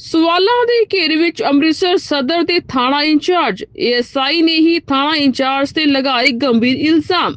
ਸਵਾਲਾਂ ਦੇ ਘੇਰੇ ਵਿੱਚ ਅੰਮ੍ਰਿਤਸਰ ਸਦਰ ਦੇ ਥਾਣਾ ਇੰਚਾਰਜ, ਏਐਸਆਈ ਨੇ ਹੀ ਥਾਣਾ ਇੰਚਾਰਜ ਤੇ ਲਗਾਏ ਗੰਭੀਰ ਇਲਜ਼ਾਮ।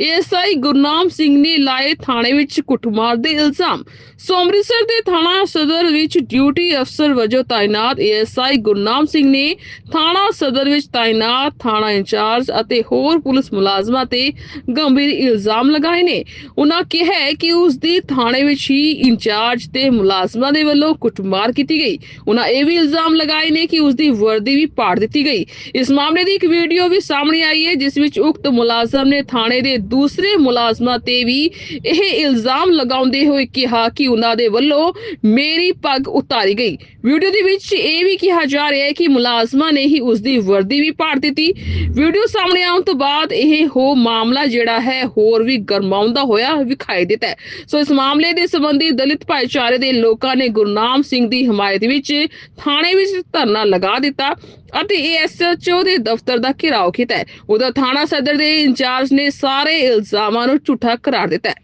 ਏਐਸਆਈ ਗੁਰਨਾਮ ਸਿੰਘ ਨੇ ਲਾਏ ਥਾਣੇ ਵਿੱਚ ਕੁੱਟਮਾਰ ਦੇ ਇਲਜ਼ਾਮ। ਸੋ ਅੰਮ੍ਰਿਤਸਰ ਦੇ ਥਾਣਾ ਸਦਰ ਵਿੱਚ ਡਿਊਟੀ ਅਫਸਰ ਵਜੋਂ ਤਾਇਨਾਤ ਏਐਸਆਈ ਗੁਰਨਾਮ ਸਿੰਘ ਨੇ ਥਾਣਾ ਸਦਰ ਵਿੱਚ ਤਾਇਨਾਤ ਥਾਣਾ ਇੰਚਾਰਜ ਅਤੇ ਹੋਰ ਪੁਲਿਸ ਮੁਲਾਜ਼ਮਾਂ ਤੇ ਗੰਭੀਰ ਇਲਜ਼ਾਮ ਲਗਾਏ ਨੇ। ਉਹਨਾਂ ਕਿਹਾ ਕਿ ਉਸ ਦੀ ਥਾਣੇ ਵਿੱਚ ਹੀ ਇੰਚਾਰਜ ਤੇ ਮੁਲਾਜ਼ਮਾਂ ਦੇ ਵੱਲੋਂ ਕੁੱਟਮਾਰ ਕੀਤੀ ਗਈ। ਉਹਨਾਂ ਇਹ ਵੀ ਇਲਜ਼ਾਮ ਲਗਾਏ ਨੇ ਕਿ ਉਸ ਦੀ ਵਰਦੀ ਵੀ ਪਾੜ ਦਿੱਤੀ ਗਈ। ਇਸ ਮਾਮਲੇ ਦੀ ਇੱਕ ਵੀਡੀਓ ਵੀ ਸਾਹਮਣੇ ਆਈ ਹੈ, ਜਿਸ ਵਿੱਚ ਉਕਤ ਮੁਲਾਜ਼ਮ ਨੇ ਥਾਣੇ ਦੇ ਦੂਸਰੇ ਮੁਲਾਜ਼ਮਾਂ ਤੇ ਵੀ ਇਹ ਇਲਜ਼ਾਮ ਲਗਾਉਂਦੇ ਹੋਏ ਕਿਹਾ ਕਿ ਉਹਨਾਂ ਦੇ ਵੱਲੋਂ ਮੇਰੀ ਪੱਗ ਉਤਾਰੀ ਗਈ। ਵੀਡੀਓ ਦੇ ਵਿੱਚ ਇਹ ਵੀ ਕਿਹਾ ਜਾ ਰਿਹਾ ਹੈ ਕਿ ਮੁਲਾਜ਼ਮਾਂ ਨੇ ਹੀ ਉਸ ਦੀ ਵਰਦੀ ਵੀ ਪਾੜ ਦਿੱਤੀ। ਵੀਡੀਓ ਸਾਹਮਣੇ ਆਉਣ ਤੋਂ ਬਾਅਦ ਇਹ ਹੋ ਮਾਮਲਾ ਜਿਹੜਾ ਹੈ ਹੋਰ ਵੀ ਗਰਮਾਉਂਦਾ ਹੋਇਆ ਵਿਖਾਈ ਦਿੱਤਾ ਹੈ। ਸੋ ਇਸ ਮਾਮਲੇ ਦੇ ਸੰਬੰਧੀ ਦਲਿਤ ਭਾਈਚਾਰੇ ਦੇ ਲੋਕਾਂ ਨੇ ਗੁਰਨਾਮ ਸਿੰਘ ਦੀ ਹਮਾਇਤ ਵਿੱਚ ਥਾਣੇ ਵਿੱਚ ਧਰਨਾ ਲਗਾ ਦਿੱਤਾ ਅਤੇ ਏਐਸਐਚਓ ਦੇ ਦਫ਼ਤਰ ਦਾ ਘਿਰਾਓ ਕੀਤਾ ਹੈ। ਉਹਦਾ ਥਾਣਾ ਸਦਰ ਦੇ ਇੰਚਾਰਜ ਨੇ ਸਾਰੇ ਇਲਜ਼ਾਮਾਂ ਨੂੰ ਝੂਠਾ ਕਰਾਰ ਦਿੱਤਾ ਹੈ।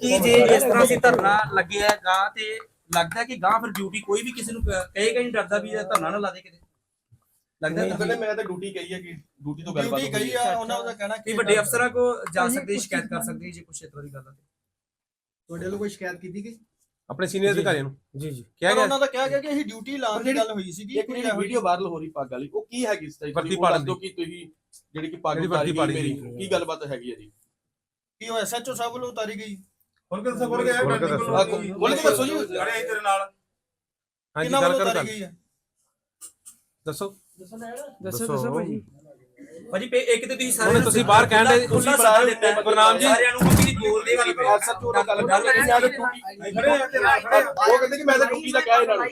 ਕਿ ਜੇ ਇਸ ਤਰ੍ਹਾਂ ਸੀ ਧਰਨਾ ਲੱਗਿਆ ਗਾ ਤੇ ਲੱਗਦਾ ਕਿ ਗਾਂ ਫਿਰ ਡਿਊਟੀ ਕੋਈ ਵੀ ਕਿਸੇ ਨੂੰ ਕਹੇਗਾ ਨਹੀਂ ਡਰਦਾ ਵੀ ਇਹ ਧਰਨਾ ਨਾ ਲਾ ਦੇ ਕਿਤੇ। ਲੱਗਦਾ ਨਹੀਂ ਕਹਿੰਦੇ ਮੈਂ ਤਾਂ ਡਿਊਟੀ ਕਹੀ ਹੈ ਕਿ ਡਿਊਟੀ ਤੋਂ ਗੱਲਬਾਤ ਡਿਊਟੀ ਹੋਈ ਗਈ ਆ ਉਹਨਾਂ ਦਾ ਕਹਿਣਾ ਕਿ ਵੱਡੇ ਅਫਸਰਾਂ ਕੋ ਜਾ ਸਕਦੇ ਸ਼ਿਕਾਇਤ ਕਰ ਸਕਦੇ ਜੇ ਕੁਛ ਇਸ ਤਰ੍ਹਾਂ ਦੀ ਗੱਲ ਹੈ ਤੁਹਾਡੇ ਵੱਲੋਂ ਕੋਈ ਸ਼ਿਕਾਇਤ ਕੀਤੀ ਗਈ? ਆਪਣੇ ਸੀਨੀਅਰ ਅਧਿਕਾਰੀਆਂ ਨੂੰ। ਜੀ ਜੀ। ਕਿਹਾ ਗਿਆ ਉਹਨਾਂ ਦਾ ਕਿਹਾ ਗਿਆ ਕਿ ਅਸੀਂ ਡਿਊਟੀ ਲਾਉਣ ਦੀ ਗੱਲ ਹੋਈ ਸੀਗੀ ਇੱਕ ਕੋਈ ਜਿਹੜੀ ਵੀਡੀਓ ਵਾਇਰਲ ਹੋ ਰਹੀ ਪੱਗ ਵਾਲੀ ਉਹ ਕੀ ਹੈਗੀ ਇਸ ਉਹ ਪਾੜਨ ਦੱਸ ਦਿਓ ਕਿ ਤੁਸੀਂ ਜਿਹੜੀ ਕਿ ਪੱਗ ਉਤਾਰੀ ਗਈ ਪਾੜੀ ਮੇਰੀ। ਕੀ ਗੱਲਬਾਤ ਹੈਗੀ ਹੈ ਜੀ? ਕੀ ਉਹ ਐਸਐਚਓ ਸਾਹਿਬ ਵੱਲੋਂ ਉਤਾਰੀ ਗਈ? ਹੁਣ ਕਿ ਦੱਸੋ ਬੋਲ ਕੇ ਬੋਲ ਕੇ ਦੱਸੋ। ਜੀ। ਲੜੇ ਤੇਰੇ ਨਾਲ। ਹਾਂਜੀ ਕਿਹਨਾਂ ਗੱਲ ਵੱਲੋਂ ਕਰੋ ਉਤਾਰੀ ਗੱਲ। ਗਈ ਹੈ? ਦੱਸੋ। ਦੱਸੋ ਦੱਸੋ ਭਾਜੀ। ਭਾਜੀ ਪੇ ਇੱਕ ਤੇ ਤੁਸੀਂ ਹੁਣ ਤੁਸੀਂ ਬਾਹਰ ਕਹਿਣ ਦੇ ਤੁਸੀਂ ਬਣਾ ਦਿੱਤਾ ਗੁਰਨਾਮ ਜੀ। ਸਾਰਿਆਂ ਨੂੰ ਕਿ ਬੋਲ ਦੇ ਗੱਲ ਐਸਐਚਓ ਨਾਲ ਗੱਲ ਕਰ। ਰਹੇ ਸੀ ਉਹ ਕਹਿੰਦੇ ਕਿ ਮੈਂ ਤਾਂ ਡਿਊਟੀ ਦਾ ਕਿਹਾ ਇਹਨਾਂ ਨੂੰ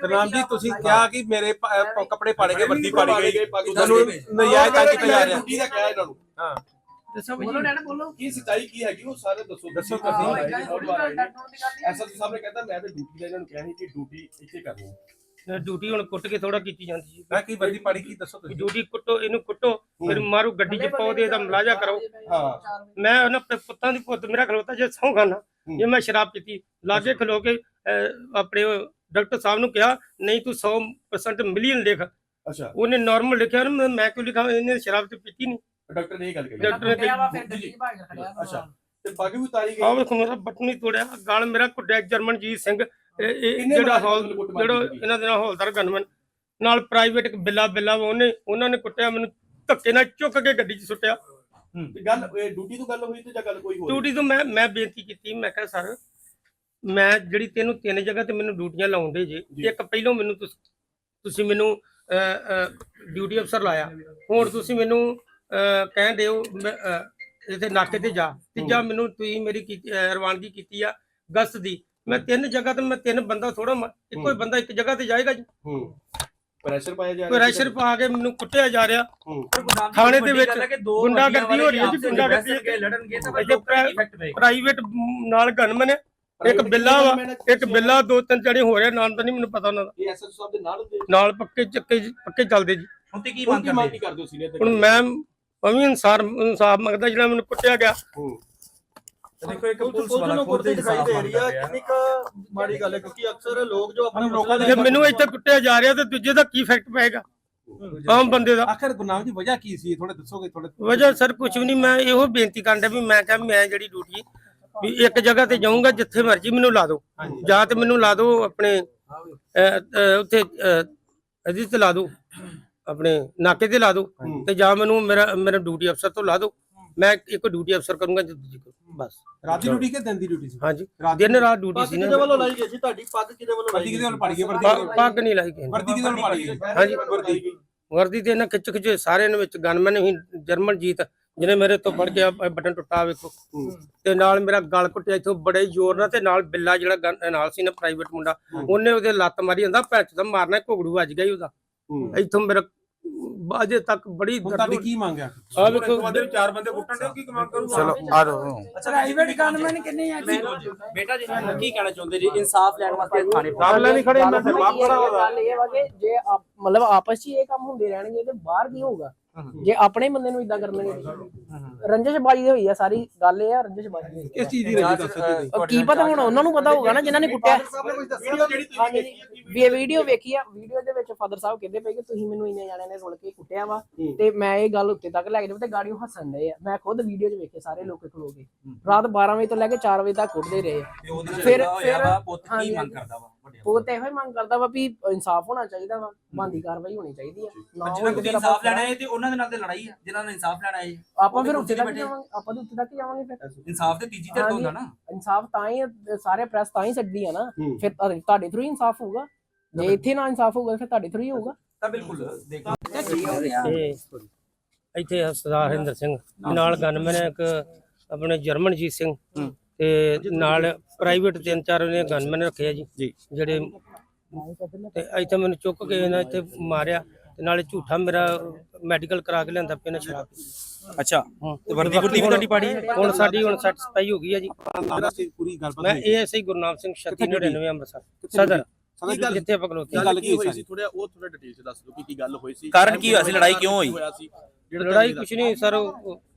ਗੁਰਨਾਮ ਜੀ ਤੁਸੀਂ ਕਿਹਾ ਕਿ ਮੇਰੇ ਪ- ਕੱਪੜੇ ਪਾੜੇ ਗਏ ਵਰਦੀ ਪਾੜੀ ਗਈ। ਤੁਹਾਨੂੰ ਨਜਾਇਜ਼ ਤੰਗ ਕੀਤਾ ਜਾ ਰਿਹਾ ਡਿਊਟੀ ਦਾ ਕਿਹਾ ਇਹਨਾਂ ਨੂੰ ਹਾਂ। ਦੱਸੋ ਕੀ ਸੱਚਾਈ ਕੀ ਹੈਗੀ ਉਹ ਸਾਰੇ ਦੱਸੋ ਦੱਸੋ ਐਸਐਚਓ ਸਾਹਿਬ ਨੇ ਕਹਿੰਦਾ ਮੈਂ ਤਾਂ ਡਿਊਟੀ ਦਾ ਇਹਨਾਂ ਨੂੰ ਕਿਹਾ ਸੀ ਕਿ ਡਿਊਟੀ ਇੱਥੇ ਕਰਨੀ ਹੈ ਡਿਊਟੀ ਹੁਣ ਕੁੱਟ ਕੇ ਥੋੜਾ ਕੀਤੀ ਜਾਂਦੀ ਜੀ। ਮੈਂ ਕੀ ਵਰਦੀ ਪਾੜੀ ਕੀ ਦੱਸੋ ਤੁਸੀਂ? ਡਿਊਟੀ ਕੁੱਟੋ ਇਹਨੂੰ ਕੁੱਟੋ ਫਿਰ ਮਾਰੂ ਗੱਡੀ 'ਚ ਪਾਓ ਤੇ ਇਹਦਾ ਮਲਾਜਾ ਕਰੋ। ਹਾਂ। ਮੈਂ ਉਹਨਾਂ ਪੁੱਤਾਂ ਦੀ ਪੁੱਤ ਮੇਰਾ ਖਲੋਤਾ ਜੇ ਸਹੁੰ ਖਾਨਾ ਜੇ ਮੈਂ ਸ਼ਰਾਬ ਪੀਤੀ ਲਾਗੇ ਖਲੋ ਕੇ ਆਪਣੇ ਡਾਕਟਰ ਸਾਹਿਬ ਨੂੰ ਕਿਹਾ ਨਹੀਂ ਤੂੰ 100% ਮਿਲੀਅਨ ਲਿਖ। ਅੱਛਾ। ਉਹਨੇ ਨਾਰਮਲ ਲਿਖਿਆ ਨਾ ਮੈਂ- ਮੈਂ ਕਿਉਂ ਲਿਖਾਂ ਇਹਨੇ ਸ਼ਰਾਬ ਤੇ ਪੀਤੀ ਨਹੀਂ ਡਾਕਟਰ ਨੇ ਇਹ ਗੱਲ ਕਹੀ। ਡਾਕਟਰ ਨੇ ਕਿਹਾ ਅੱਛਾ। ਤੇ ਪੱਗ ਵੀ ਉਤਾਰੀ ਆਹ ਗਈ ਵੇਖੋ ਮੇਰਾ ਬਟਨ ਹੀ ਤੋੜਿਆ ਗਾਲ ਮੇਰਾ ਕੁੱਟਿਆ ਜਰਮਨਜੀਤ ਸਿੰਘ। ਇਹ- ਜਿਹੜਾ ਹੌਲ ਕੁੱਟਮਾਰ ਜਿਹੜਾ ਕੀਤੀ? ਇਹਨਾਂ ਦੇ ਨਾਲ ਹੌਲਦਾਰ ਗਨਮਨ ਨਾਲ ਪ੍ਰਾਈਵੇਟ ਬਿੱਲਾ ਬਿੱਲਾ ਵਾ ਉਹਨੇ ਉਹਨਾਂ ਨੇ ਕੁੱਟਿਆ ਮੈਨੂੰ ਧੱਕੇ ਨਾਲ ਚੁੱਕ ਕੇ ਗੱਡੀ 'ਚ ਸੁੱਟਿਆ। ਤੇ ਗੱਲ ਇਹ ਡਿਊਟੀ ਤੋਂ ਗੱਲ ਹੋਈ ਤੇ ਜਾਂ ਗੱਲ ਕੋਈ ਹੋਰ? ਡਿਊਟੀ ਤੋਂ ਮੈਂ ਮੈਂ ਬੇਨਤੀ ਕੀਤੀ ਮੈਂ ਕਿਹਾ ਸਰ ਮੈਂ ਜਿਹੜੀ ਤੈਨੂੰ ਤਿੰਨ ਜਗ੍ਹਾ ਤੇ ਮੈਨੂੰ ਡਿਊਟੀਆਂ ਲਾਉਂਦੇ ਜੇ ਜੀ। ਇੱਕ ਪਹਿਲੋਂ ਮੈਨੂੰ ਤੁਸ- ਤੁਸੀਂ ਮੈਨੂੰ ਡਿਊਟੀ ਅਫਸਰ ਲਾਇਆ ਹੁਣ ਤੁਸੀਂ ਮੈਨੂੰ ਕਹਿਣ ਦਿਓ ਇੱਥੇ ਨਾਕੇ ਤੇ ਜਾ। ਤੇ ਜਾਂ ਮੈਨੂੰ ਤੁਸੀਂ ਮੇਰੀ ਰਵਾਨਗੀ ਕੀਤੀ ਆ ਗਸਤ ਦੀ। ਮੈਂ ਤਿੰਨ ਜਗ੍ਹਾ ਤੇ ਮੈਂ ਤਿੰਨ ਬੰਦਾ ਥੋੜਾ ਇੱਕੋ ਹੀ। ਬੰਦਾ ਇੱਕ ਜਗ੍ਹਾ ਤੇ ਜਾਏਗਾ ਜੀ। ਹੂੰ। ਪ੍ਰੈਸ਼ਰ ਪਾਇਆ ਜਾ ਪ੍ਰੈਸ਼ਰ ਪਾ ਕੇ ਮੈਨੂੰ ਕੁੱਟਿਆ ਜਾ ਰਿਹਾ। ਹੂੰ। ਥਾਣੇ ਦੇ ਵਿੱਚ ਗੁੰਡਾਗਰਦੀ ਹੋ ਰਹੀ ਹੈ ਜੀ, ਗੁੰਡਾਗਰਦੀ ਹੈ। ਕੇ ਲੜਨਗੇ ਤਾਂ ਪ੍ਰਾਈਵੇਟ ਨਾਲ ਗਨਮਨ ਹੈ। ਇੱਕ ਬਿੱਲਾ ਵਾ ਇੱਕ ਬਿੱਲਾ ਦੋ ਤਿੰਨ ਜਣੇ ਹੋ ਰਿਹਾ ਨਾਮ ਤਾਂ ਨਹੀਂ ਮੈਨੂੰ ਪਤਾ ਉਹਨਾਂ ਦਾ। ਇਹ ਐਸਐਸ ਸਾਹਿਬ ਦੇ ਨਾਲ ਪੱਕੇ ਚੱਕੇ ਪੱਕੇ ਚੱਲਦੇ ਜੀ। ਹੁਣ ਤੇ ਕੀ ਮੰਗ ਕਰਦੇ? ਹੋ ਸੀਨੀਅਰ ਹੁਣ ਮੈਂ ਮੈਂ ਵੀ ਇਨਸਾਰ ਇਨਸਾਫ ਮੰਗਦਾ ਜਿਹੜਾ ਮੈਨੂੰ ਕੁੱਟਿਆ ਗਿਆ। ਦੇਖੋ ਇੱਕ ਪੁਲਿਸ ਨੂੰ ਕੁੱਟਦੀ ਦਿਖਾਈ ਦੇ ਰਹੀ ਆ ਕਿੰਨੀ ਕੁ ਮਾੜੀ ਗੱਲ ਹੈ ਕਿਉਂਕਿ ਅਕਸਰ ਲੋਕ ਜੋ ਆਪਣੇ ਲੋਕਾਂ ਜੇ ਮੈਨੂੰ ਇੱਥੇ ਕੁੱਟਿਆ ਜਾ ਰਿਹਾ ਤੇ ਦੂਜੇ ਦਾ ਕੀ ਇਫੈਕਟ ਪਏਗਾ? ਆਮ ਬੰਦੇ ਦਾ। ਆਖਰ ਗੁਰਨਾਮ ਜੀ ਵਜ੍ਹਾ ਕੀ ਸੀ? ਥੋੜੇ ਦੱਸੋਗੇ ਥੋੜੇ ਵਜ੍ਹਾ ਸਰ ਕੁਝ ਵੀ ਨਹੀਂ ਮੈਂ ਇਹੋ ਬੇਨਤੀ ਕਰਦਾ ਵੀ ਮੈਂ ਕਿਹਾ ਮੈਂ ਜਿਹੜੀ ਡਿਊਟੀ ਵੀ ਇੱਕ ਜਗ੍ਹਾ ਤੇ ਜਾਊਂਗਾ ਜਿੱਥੇ ਮਰਜ਼ੀ ਮੈਨੂੰ ਲਾ ਦਿਓ। ਜਾਂ ਤੇ ਮੈਨੂੰ ਲਾ ਦਿਓ ਆਪਣੇ ਉੱਥੇ ਤੇ ਲਾ ਦਿਓ। ਆਪਣੇ ਨਾਕੇ ਤੇ ਲਾ ਦਿਓ ਹੂੰ। ਤੇ ਜਾਂ ਮੈਨੂੰ ਮੇਰਾ ਮੇਰਾ ਡਿਊਟੀ ਅਫਸਰ ਤੋਂ ਲਾ ਦਿਓ। ਮੈਂ ਇੱਕ ਡਿਊਟੀ ਅਫਸਰ ਕਰੂੰਗਾ ਤੇ ਦੂਜੀ ਕੋ ਬਸ। ਰਾਤ ਦੀ ਡਿਊਟੀ ਕਿ ਦਿਨ ਦੀ ਡਿਊਟੀ ਸੀ? ਹਾਂਜੀ। ਦਿਨ ਰਾਤ ਡਿਊਟੀ ਪੱਗ ਸੀ ਕਿਹਦੇ ਵੱਲੋਂ ਲਾਈ ਗਈ ਸੀ ਤੁਹਾਡੀ? ਪੱਗ ਕਿਹਦੇ ਵੱਲੋਂ ਲਾਈ ਕਿਹਦੇ ਵੱਲ ਪਾੜੀ ਗਈ? ਵਰਦੀ ਪੱਗ- ਪੱਗ ਨਹੀਂ ਲਾਈ ਗਈ। ਵਰਦੀ ਕਿਹਦੇ ਵੱਲ ਪਾੜੀ ਗਈ? ਹਾਂਜੀ। ਵਰਦੀ ਵਰਦੀ ਤੇ ਇਹਨਾਂ ਖਿੱਚ ਖਿੱਚ ਸਾਰਿਆਂ ਨੇ ਵਿੱਚ ਗਨਮੈਨ ਹੀ ਜਰਮਨਜੀਤ ਜਿਹਨੇ ਮੇਰੇ ਤੋਂ ਫੜ ਕੇ ਬਟਨ ਟੁੱਟਾ ਵੇਖੋ। ਤੇ ਨਾਲ ਮੇਰਾ ਗਲ ਘੁੱਟਿਆ ਇਥੋਂ ਬੜੇ ਜ਼ੋਰ ਨਾਲ ਤੇ ਨਾਲ ਬਿੱਲਾ ਜਿਹੜਾ ਗਨ- ਨਾਲ ਸੀ ਨਾ ਪ੍ਰਾਈਵੇਟ ਮੁੰਡਾ ਉਹਨੇ ਉਹਦੇ ਲੱਤ ਮਾਰੀ ਜਾਂਦਾ ਪੈਚ ਦਾ ਮਾਰਨਾ ਘੁਗੜੂ ਵੱਜ ਗਿਆ ਹੀ ਉਹਦਾ। ਇੱਥੋਂ ਮੇਰਾ ਅਜੇ ਤੱਕ ਬੜੀ ਹੁਣ ਤੁਹਾਡੀ ਕੀ ਮੰਗ ਆ ਆ ਵੇਖੋ ਚਾਰ ਬੰਦੇ ਕੁੱਟਣ ਦੇ ਕੀ ਕਮਾਂਡ ਕਰੂਗਾ? ਚਲੋ ਆ ਜਾਓ ਪ੍ਰਾਈਵੇਟ ਗਨਮੈਨ ਕਿੰਨੇ ਆ ਬੇਟਾ ਜੀ ਕੀ ਕਹਿਣਾ ਚਾਹੁੰਦੇ ਜੀ? ਇਨਸਾਫ ਲੈਣ ਵਾਸਤੇ ਥਾਣੇ ਰਾਮਲਾ ਨਹੀਂ ਖੜੇ ਮੈਂ ਬਾਪ ਖੜਾ ਗੱਲ ਇਹ ਵਾ ਕਿ ਜੇ ਆਪ- ਮਤਲਬ ਆਪਸ 'ਚ ਹੀ ਇਹ ਕੰਮ ਹੁੰਦੇ ਰਹਿਣਗੇ ਤੇ ਬਾਹਰ ਕੀ ਹੋਊਗਾ? ਜੇ ਆਪਣੇ ਬੰਦੇ ਨੂੰ ਇਦਾਂ ਕਰਨ ਦੇ ਰੰਜਸ਼ਬਾਜੀ ਦੀ ਹੋਈ ਆ ਸਾਰੀ ਗੱਲ ਇਹ ਆ ਰੰਜਸ਼ਬਾਜੀ ਦੀ ਹੋਈ ਆ। ਕਿਸ ਚੀਜ਼ ਦੀ ਰੰਜਿਸ਼ ਦੱਸੋ ਉਹ ਕੀ ਪਤਾ ਹੁਣ ਉਹਨਾਂ ਨੂੰ ਪਤਾ ਹੋਊਗਾ ਨਾ ਜਿਨ੍ਹਾਂ ਨੇ ਕੁੱਟਿਆ। ਵੀ ਇਹ ਵੀਡੀਓ ਵੇਖੀ ਆ ਵੀਡੀਓ ਦੇ ਵਿੱਚ ਫਾਦਰ ਸਾਹਿਬ ਕਹਿੰਦੇ ਪਏ ਕਿ ਤੁਸੀਂ ਮੈਨੂੰ ਇੰਨੇ ਜਾਣਿਆਂ ਨੇ ਰੁਲ ਕੇ ਕੁੱਟਿਆ ਵਾ ਤੇ ਮੈਂ ਇਹ ਗੱਲ ਉੱਤੇ ਤੱਕ ਲੈ ਕੇ ਜਾਵਾਂ ਤੇ ਗਾੜੀਓ ਹੱਸਣ ਡਏ ਆ। ਮੈਂ ਖੁਦ ਵੀਡੀਓ 'ਚ ਵੇਖੇ ਸਾਰੇ ਲੋਕ ਖਲੋ ਕੇ। ਰਾਤ 12 ਵਜੇ ਤੋਂ ਲੈ ਕੇ 4 ਵਜੇ ਤੱਕ ਕੁੱਟਦੇ ਰਹੇ ਫਿਰ- ਫਿਰ- ਪੁੱਤ ਕੀ ਮੰਗ ਕਰਦਾ ਵਾ? ਉਹ ਤੇ ਇਹੋ ਹੀ ਮੰਗ ਕਰਦਾ ਵਾ ਵੀ ਇਨਸਾਫ ਹੋਣਾ ਚਾਹੀਦਾ ਵਾ ਬੰਦੀ ਕਾਰਵਾਈ ਹੋਣੀ ਚਾਹੀਦੀ ਆ। ਨਾ ਜਿਹਨਾਂ ਹੋਵੇ ਇਨਸਾਫ ਲੈਣਾ ਹੈ ਤੇ ਉਹਨਾਂ ਦੇ ਨਾਲ ਤੇ ਲੜਾਈ ਹੈ ਜਿਨ੍ਹਾਂ ਨੇ ਇਨਸਾਫ ਲੈਣਾ ਹੈ ਆਪਾਂ ਫਿਰ ਤੇ ਤੱਕ। ਜਾਵਾਂਗੇ ਆਪਾਂ ਤਾਂ ਉੱਤੇ ਤੱਕ ਜਾਵਾਂਗੇ ਫਿਰ। ਇਨਸਾਫ ਤੇ ਤੀਜੀ ਧਿਰ ਤੋਂ ਹੁੰਦਾ ਨਾ। ਇਨਸਾਫ ਤਾਂ ਹੀ ਸਾਰੇ ਪ੍ਰੈਸ ਤਾਂ ਹੀ ਸਕਦੀ ਆ ਨਾ। ਫਿਰ ਤੁਹਾਡੇ- ਤੁਹਾਡੇ ਥਰੂ ਹੀ ਇਨਸਾਫ ਹੋਊਗਾ। ਜੇ ਇੱਥੇ ਨਾ ਇਨਸਾਫ ਹੋਊਗਾ ਫਿਰ ਤੁਹਾਡੇ ਥਰੂ ਹੀ ਹੋਊਗਾ। ਤਾਂ ਬਿਲਕੁਲ ਦੇਖੋ। ਤੇ ਇੱਥੇ ਸਰਦਾਰ ਹਰਿੰਦਰ ਸਿੰਘ ਨਾਲ ਗਨਮੈਨ ਇੱਕ ਆਪਣੇ ਜਰਮਨਜੀਤ ਸਿੰਘ। ਤੇ ਨਾਲ ਪ੍ਰਾਈਵੇਟ ਤਿੰਨ ਚਾਰ ਨੇ ਗਨਮੈਨ ਰੱਖੇ ਆ ਜੀ ਜਿਹੜੇ ਤੇ ਇੱਥੇ ਮੈਨੂੰ ਚੁੱਕ ਕੇ ਇਹਨਾਂ ਇੱਥੇ ਮਾਰਿਆ ਤੇ ਨਾਲੇ ਝੂਠਾ ਮੇਰਾ ਮੈਡੀਕਲ ਕਰਾ ਕੇ ਲਿਆਂਦਾ ਪਿਆ ਨਾ ਸ਼ਰਾਬ ਅੱਛਾ। ਤੇ ਵਰਦੀ ਵਰਦੀ ਵੀ ਤੁਹਾਡੀ ਪਾੜੀ ਹੈ? ਹੁਣ ਸਾਡੀ ਹੁਣ ਸੈਟੀਸਫਾਈ ਹੋ ਗਈ ਹੈ ਜੀ। ਪੂਰੀ ਗੱਲਬਾਤ ਮੈਂ ਹੋਈ। ਏਐਸਆਈ ਗੁਰਨਾਮ ਸਿੰਘ 3699 ਅੰਮ੍ਰਿਤਸਰ। ਸਦਰ। ਸਦਰ ਜਿੱਥੇ- ਆਪਾਂ ਖਲੋਤੇ। ਗੱਲ ਕੀ ਹੋਈ ਸੀ? ਥੋੜਾ ਉਹ ਥੋੜਾ ਡਿਟੇਲ ਚ ਦੱਸ ਦਿਓ ਕਿ ਕੀ ਗੱਲ ਹੋਈ ਸੀ। ਕਾਰਨ ਕੀ ਹੋਇਆ ਸੀ? ਲੜਾਈ ਕਿਉਂ ਹੋਈ? ਲੜਾਈ ਕੁਛ ਨਹੀਂ ਸਰ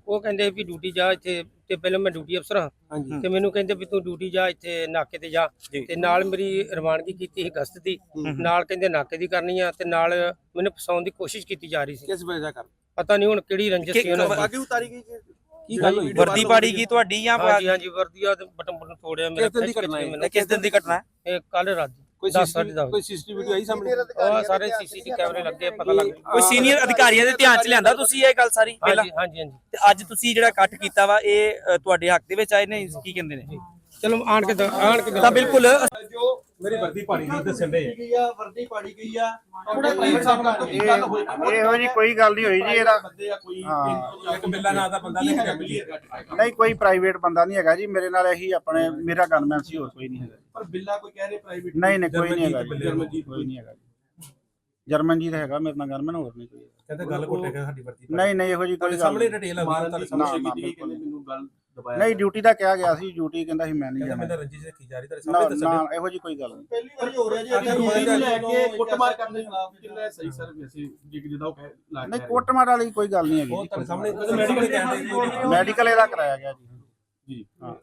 ਉਹ ਕਹਿੰਦੇ ਵੀ ਡਿਊਟੀ ਜਾ ਇੱਥੇ ਤੇ ਪਹਿਲਾਂ ਮੈਂ ਡਿਊਟੀ ਅਫਸਰ ਹਾਂ। ਤੇ ਮੈਨੂੰ ਕਹਿੰਦੇ ਵੀ ਤੂੰ ਡਿਊਟੀ ਜਾ ਇੱਥੇ ਨਾਕੇ ਤੇ ਜਾ। ਤੇ ਨਾਲ ਮੇਰੀ ਰਵਾਨਗੀ ਕੀਤੀ ਸੀ ਗਸਤ ਦੀ। ਨਾਲ ਕਹਿੰਦੇ ਨਾਕੇ ਦੀ ਕਰਨੀ ਆ ਤੇ ਨਾਲ ਮੈਨੂੰ ਫਸਾਉਣ ਦੀ ਕੋਸ਼ਿਸ਼ ਕੀਤੀ ਜਾ ਰਹੀ ਸੀ। ਕਿਸ ਵਜ੍ਹਾ ਕਰ ਪਤਾ ਨਹੀਂ ਹੁਣ ਕਿਹੜੀ ਰੰਜਿਸ਼ ਸੀ ਉਹਨਾਂ ਦੀ। ਬਾਕੀ ਉਤਾਰੀ ਗਈ ਕਿ ਕੀ ਗੱਲ ਹੋਈ? ਵਰਦੀ ਪਾੜੀ ਕੀ ਤੁਹਾਡੀ ਜਾਂ ਹਾਂਜੀ ਹਾਂਜੀ ਵਰਦੀਆ ਤੇ ਬਟਨ ਬਟਨ ਤੋੜਿਆ ਮੇਰਾ ਕਿਸ ਦਿਨ ਦੀ ਖਿੱਚ ਘਟਨਾ ਹੈ? ਕੇ ਮੈਨੂੰ। ਕਿਸ ਦਿਨ ਦੀ ਘਟਨਾ ਹੈ? ਇਹ ਕੱਲ ਰਾਤ ਦੀ। ਕੋਈ ਦਸ ਸਾਢੇ ਦਸ ਕੋਈ ਸੀਸੀਟੀਵੀ ਵੀਡੀਓ ਆਈ ਸਾਹਮਣੇ? ਉਹ ਸਾਰੇ ਸੀਸੀਟੀਵੀ ਕੈਮਰੇ ਲੱਗੇ ਪਤਾ ਲੱਗ ਗਿਆ ਕੋਈ ਸੀਨੀਅਰ ਅਧਿਕਾਰੀਆਂ ਦੇ ਧਿਆਨ ਚ ਲਿਆਂਦਾ ਤੁਸੀਂ ਇਹ ਗੱਲ ਸਾਰੀ ਪਹਿਲਾਂ? ਹਾਂਜੀ ਹਾਂਜੀ। ਹਾਂਜੀ ਤੇ ਅੱਜ ਤੁਸੀਂ ਜਿਹੜਾ ਇਕੱਠ ਕੀਤਾ ਵਾ ਇਹ ਅ, ਤੁਹਾਡੇ ਹੱਕ ਦੇ ਵਿੱਚ ਆਏ ਨੇ ਕੀ ਕਹਿੰਦੇ ਨੇ? ਚਲੋ ਆਣ ਕੇ ਦ- ਆਣ ਕੇ ਤਾਂ ਬਿਲਕੁਲ ਜੋ ਮੇਰੀ ਵਰਦੀ ਪਾੜੀ ਨਹੀਂ ਦੱਸਣ ਦੇ ਗਈ ਆ ਵਰਦੀ ਪਾੜੀ ਗਈ ਆ। ਥੋੜਾ ਪ੍ਰਾਈਵੇਟ ਸਾਹਿਬ ਨਾਲ ਕੀ ਗੱਲ ਹੋਈ ਇਹੋ ਜੀ ਕੋਈ ਗੱਲ ਨਹੀਂ ਹੋਈ ਜੀ ਇਹਦਾ। ਬੰਦੇ ਆ ਕੋਈ। ਇੱਕ ਬਿੱਲਾ ਨਾਂ ਦਾ ਬੰਦਾ ਕੀ ਲਿਖ ਹੈਗਾ ਕੇ ਬਿੱਲੀ ਨਹੀਂ ਕੋਈ ਪ੍ਰਾਈਵੇਟ ਬੰਦਾ ਨਹੀਂ ਹੈਗਾ ਜੀ ਮੇਰੇ ਨਾਲ ਇਹੀ ਆਪਣੇ ਮੇਰਾ ਗਨਮੈਨ ਸੀ ਹੋਰ ਕੋਈ ਨਹੀਂ ਹੈਗਾ। ਪਰ ਬਿੱਲਾ ਕੋਈ ਕਹਿ ਰਹੇ ਪ੍ਰਾਈਵੇਟ ਨਹੀਂ ਨਹੀਂ ਕੋਈ ਨਹੀਂ ਹੈਗਾ ਜੀ ਜਰਮਨਜੀਤ ਕੋਈ ਨਹੀਂ ਹੈਗਾ ਜੀ। ਜਰਮਨ ਦਾ ਹੈਗਾ ਮੇਰੇ ਨਾਲ ਗਨਮੈਨ ਹੋਰ ਨਹੀਂ ਕੋਈ। ਹੈਗਾ। ਕਹਿੰਦੇ ਗੱਲ ਘੁੱਟੇ ਕੇ ਸਾਡੀ ਵਰਦੀ ਨਹੀਂ ਨਹੀਂ ਇਹੋ ਜੀ ਕੋਈ ਗੱਲ ਸਾਹਮਣੇ। ਡਿਟੇਲ ਆ ਮਾਰਨ ਕੀਤੀ ਮੈਨੂੰ ਗੱਲ ਦਬਾਇਆ ਨਹੀਂ ਡਿਊਟੀ ਦਾ ਕਿਹਾ ਗਿਆ ਸੀ ਡਿਊਟੀ ਕਹਿੰਦਾ ਸੀ ਮੈਂ ਨਹੀਂ ਕਹਿੰਦੇ ਜਾਣਾ। ਮੇਰਾ ਰੰਜਿਸ਼ ਰੱਖੀ ਜਾ ਰਹੀ ਤੁਹਾਡੇ ਨਾ ਸਾਹਮਣੇ ਦੱਸਣ ਨਾ ਇਹੋ ਜੀ ਕੋਈ ਗੱਲ ਨਹੀਂ। ਪਹਿਲੀ ਵਾਰੀ ਹੋ ਰਿਹਾ ਜੀ ਅੱਗੇ ਰੋਟੀ ਨੂੰ ਲੈ ਕੇ ਕੁੱਟਮਾਰ ਕਰਨ ਦੇ ਖਿਲਾਫ ਕਿੰਨਾ ਸਹੀ ਸਰ ਵੈਸੇ ਜਿ ਜਿੱਦਾਂ ਉਹ ਕਹਿ ਨਹੀਂ ਕੋਟਮਾਰ ਵਾਲੀ ਕੋਈ ਗੱਲ ਨਹੀਂ ਹੈਗੀ ਉਹ ਜੀ ਤੁਹਾਡੇ ਸਾਹਮਣੇ ਮੈਡੀਕਲ ਕਹਿੰਦੇ ਜੀ। ਮੈਡੀਕਲ ਇਹਦਾ ਕਰਾਇਆ ਗਿਆ ਜੀ। ਜੀ। ਹਾਂ।